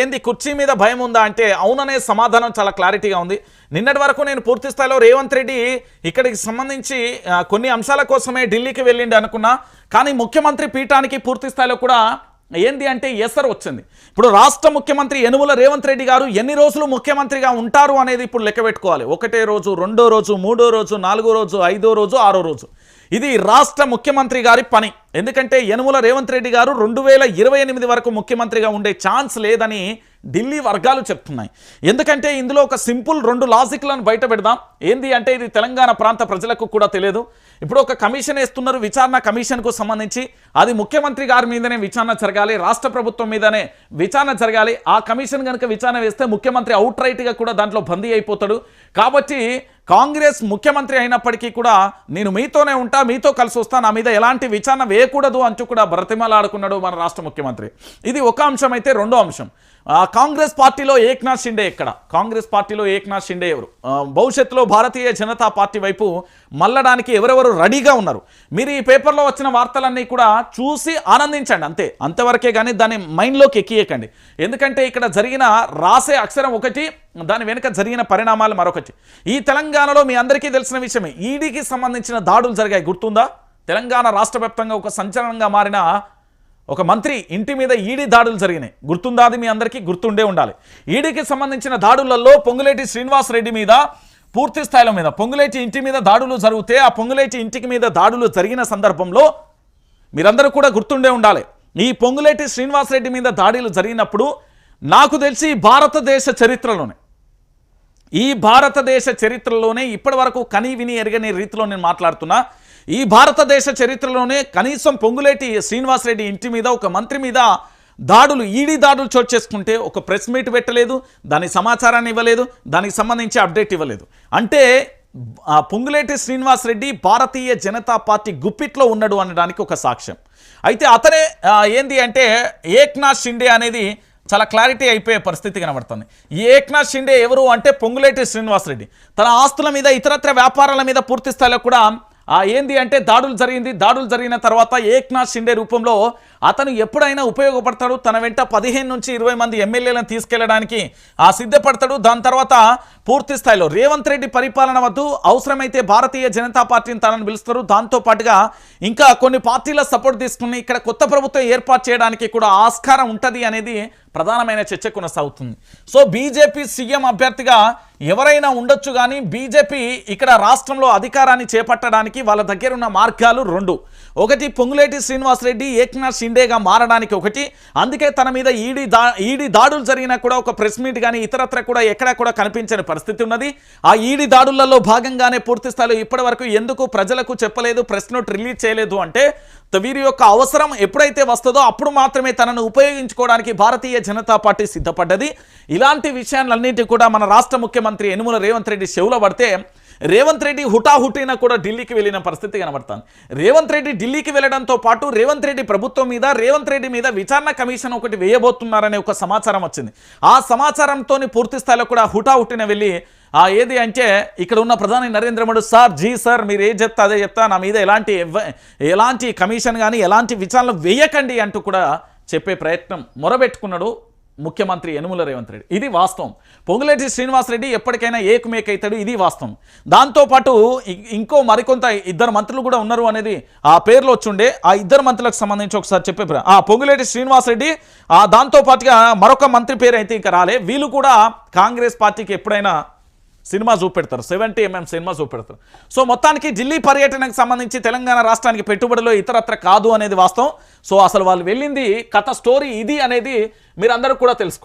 ఏంది కుర్చీ మీద భయం ఉందా అంటే అవుననే సమాధానం చాలా క్లారిటీగా ఉంది. నిన్నటి వరకు నేను పూర్తి స్థాయిలో రేవంత్ రెడ్డి ఇక్కడికి సంబంధించి కొన్ని అంశాల కోసమే ఢిల్లీకి వెళ్ళిండి అనుకున్నా కానీ ముఖ్యమంత్రి పీఠానికి పూర్తి స్థాయిలో కూడా ఏంది అంటే ఎసర్ వచ్చింది. ఇప్పుడు రాష్ట్ర ముఖ్యమంత్రి యనుమల రేవంత్ రెడ్డి గారు ఎన్ని రోజులు ముఖ్యమంత్రిగా ఉంటారు అనేది ఇప్పుడు లెక్క పెట్టుకోవాలి. ఒకటే రోజు రెండో రోజు మూడో రోజు నాలుగో రోజు ఐదో రోజు ఆరో రోజు. ఇది రాష్ట్ర ముఖ్యమంత్రి గారి పని. ఎందుకంటే యనుమల రేవంత్ రెడ్డి గారు రెండు వేల ఇరవై ఎనిమిది వరకు ముఖ్యమంత్రిగా ఉండే ఛాన్స్ లేదని ఢిల్లీ వర్గాలు చెప్తున్నాయి. ఎందుకంటే ఇందులో ఒక సింపుల్ రెండు లాజిక్లను బయట పెడదాం. ఏంది అంటే ఇది తెలంగాణ ప్రాంత ప్రజలకు కూడా తెలియదు. ఇప్పుడు ఒక కమిషన్ వేస్తున్నారు విచారణ కమిషన్కు సంబంధించి. అది ముఖ్యమంత్రి గారి మీదనే విచారణ జరగాలి రాష్ట్ర ప్రభుత్వం మీదనే విచారణ జరగాలి. ఆ కమిషన్ కనుక విచారణ వేస్తే ముఖ్యమంత్రి అవుట్ రైట్గా కూడా దాంట్లో బందీ అయిపోతాడు. కాబట్టి కాంగ్రెస్ ముఖ్యమంత్రి అయినప్పటికీ కూడా నేను మీతోనే ఉంటా మీతో కలిసి వస్తా నా మీద ఎలాంటి విచారణ వేయకూడదు అంటూ కూడా బ్రతిమలాడుకున్నాడు మన రాష్ట్ర ముఖ్యమంత్రి. ఇది ఒక అంశం అయితే రెండో అంశం. కాంగ్రెస్ పార్టీలో ఏక్నాథ్ షిండే ఎక్కడ? కాంగ్రెస్ పార్టీలో ఏక్నాథ్ షిండే ఎవరు? భవిష్యత్తులో భారతీయ జనతా పార్టీ వైపు మళ్ళడానికి ఎవరెవరు రెడీగా ఉన్నారు? మీరు ఈ పేపర్లో వచ్చిన వార్తలన్నీ కూడా చూసి ఆనందించండి అంతే. అంతవరకే కానీ దాన్ని మైండ్లోకి ఎక్కియకండి ఎందుకంటే ఇక్కడ జరిగిన రాసే అక్షరం ఒకటి దాని వెనుక జరిగిన పరిణామాలు మరొకటి. ఈ తెలంగాణలో మీ అందరికీ తెలిసిన విషయమే. ఈడీకి సంబంధించిన దాడులు జరిగాయి. గుర్తుందా? తెలంగాణ రాష్ట్ర ఒక సంచలనంగా మారిన ఒక మంత్రి ఇంటి మీద ఈడీ దాడులు జరిగినాయి. గుర్తుందా అది మీ అందరికీ? గుర్తుండే ఉండాలి. ఈడీకి సంబంధించిన దాడులలో పొంగులేటి శ్రీనివాస్ రెడ్డి మీద పూర్తి స్థాయిలో మీద పొంగులేటి ఇంటి మీద దాడులు జరిగితే ఆ పొంగులేటి ఇంటికి మీద దాడులు జరిగిన సందర్భంలో మీరందరూ కూడా గుర్తుండే ఉండాలి. ఈ పొంగులేటి శ్రీనివాస్ రెడ్డి మీద దాడులు జరిగినప్పుడు నాకు తెలిసి భారతదేశ చరిత్రలోనే ఈ భారతదేశ చరిత్రలోనే ఇప్పటి వరకు కని విని ఎరగని రీతిలో నేను మాట్లాడుతున్నా. ఈ భారతదేశ చరిత్రలోనే కనీసం పొంగులేటి శ్రీనివాసరెడ్డి ఇంటి మీద ఒక మంత్రి మీద దాడులు ఈడీ దాడులు చోటు చేసుకుంటే ఒక ప్రెస్ మీట్ పెట్టలేదు దాని సమాచారాన్ని ఇవ్వలేదు దానికి సంబంధించి అప్డేట్ ఇవ్వలేదు. అంటే పొంగులేటి శ్రీనివాసరెడ్డి భారతీయ జనతా పార్టీ గుప్పిట్లో ఉన్నాడు అనడానికి ఒక సాక్ష్యం. అయితే అతనే ఏంది అంటే ఏక్నాథ్ షిండే అనేది చాలా క్లారిటీ అయిపోయే పరిస్థితి కనబడుతుంది. ఈ ఏక్నాథ్ షిండే ఎవరు అంటే పొంగులేటి శ్రీనివాసరెడ్డి తన ఆస్తుల మీద ఇతరత్ర వ్యాపారాల మీద పూర్తి స్థాయిలో కూడా ఆ ఏంది అంటే దాడులు జరిగింది. దాడులు జరిగిన తర్వాత ఏక్నాథ్ షిండే రూపంలో అతను ఎప్పుడైనా ఉపయోగపడతాడు? తన వెంట పదిహేను నుంచి ఇరవై మంది ఎమ్మెల్యేలను తీసుకెళ్ళడానికి ఆ సిద్ధపడతాడు. దాని తర్వాత పూర్తి స్థాయిలో రేవంత్ రెడ్డి పరిపాలన వద్దు అవసరమైతే భారతీయ జనతా పార్టీని తనను పిలుస్తారు. దాంతో పాటుగా ఇంకా కొన్ని పార్టీల సపోర్ట్ తీసుకుని ఇక్కడ కొత్త ప్రభుత్వం ఏర్పాటు చేయడానికి కూడా ఆస్కారం ఉంటుంది అనేది ప్రధానమైన చర్చ కొనసాగుతుంది. సో బీజేపీ సీఎం అభ్యర్థిగా ఎవరైనా ఉండొచ్చు కానీ బీజేపీ ఇక్కడ రాష్ట్రంలో అధికారాన్ని చేపట్టడానికి వాళ్ళ దగ్గర ఉన్న మార్గాలు రెండు. ఒకటి పొంగులేటి శ్రీనివాసరెడ్డి ఏక్నాథ్ షిండేగా మారడానికి ఒకటి. అందుకే తన మీద ఈడీ దా ఈడీ దాడులు జరిగినా కూడా ఒక ప్రెస్ మీట్ కానీ ఇతరత్ర కూడా ఎక్కడా కూడా కనిపించని పరిస్థితి ఉన్నది. ఆ ఈడీ దాడులలో భాగంగానే పూర్తి స్థాయిలో ఇప్పటి వరకు ఎందుకు ప్రజలకు చెప్పలేదు ప్రెస్ నోట్ రిలీజ్ చేయలేదు అంటే వీరి యొక్క అవసరం ఎప్పుడైతే వస్తుందో అప్పుడు మాత్రమే తనను ఉపయోగించుకోవడానికి భారతీయ జనతా పార్టీ సిద్ధపడ్డది. ఇలాంటి విషయాలన్నింటి కూడా మన రాష్ట్ర ముఖ్యమంత్రి యనుమల రేవంత్ రెడ్డి చెవులో పడితే రేవంత్ రెడ్డి హుటాహుటిన కూడా ఢిల్లీకి వెళ్ళిన పరిస్థితి కనబడుతుంది. రేవంత్ రెడ్డి ఢిల్లీకి వెళ్ళడంతో పాటు రేవంత్ రెడ్డి ప్రభుత్వం మీద రేవంత్ రెడ్డి మీద విచారణ కమిషన్ ఒకటి వేయబోతున్నారనే ఒక సమాచారం వచ్చింది. ఆ సమాచారంతో పూర్తి స్థాయిలో కూడా హుటాహుటిన వెళ్ళి ఆ ఏది అంటే ఇక్కడ ఉన్న ప్రధాని నరేంద్ర మోడీ సార్ జీ సార్ మీరు ఏం చెప్తా అదే చెప్తా నా మీద ఎలాంటి ఎలాంటి కమిషన్ కానీ ఎలాంటి విచారణ వేయకండి అంటూ కూడా చెప్పే ప్రయత్నం మొరబెట్టుకున్నాడు ముఖ్యమంత్రి యనుమల రేవంత్ రెడ్డి. ఇది వాస్తవం. పొంగులేటి శ్రీనివాసరెడ్డి ఎప్పటికైనా ఏకమేక అవుతాడు ఇది వాస్తవం. దాంతోపాటు ఇంకో మరికొంత ఇద్దరు మంత్రులు కూడా ఉన్నారు అనేది ఆ పేర్లు వచ్చుండే ఆ ఇద్దరు మంత్రులకు సంబంధించి ఒకసారి చెప్పే ఆ పొంగులేటి శ్రీనివాసరెడ్డి ఆ దాంతోపాటుగా మరొక మంత్రి పేరు అయితే ఇంకా రాలే. వీళ్ళు కూడా కాంగ్రెస్ పార్టీకి ఎప్పుడైనా సినిమా చూపెడతారు. సెవెంటీ ఎంఎం సినిమా చూపెడతారు. సో మొత్తానికి ఢిల్లీ పర్యటనకు సంబంధించి తెలంగాణ రాష్ట్రానికి పెట్టుబడులు ఇతరత్ర కాదు అనేది వాస్తవం. సో అసలు వాళ్ళు వెళ్ళింది కథ స్టోరీ ఇది అనేది మీరందరూ కూడా తెలుసుకోవాలి.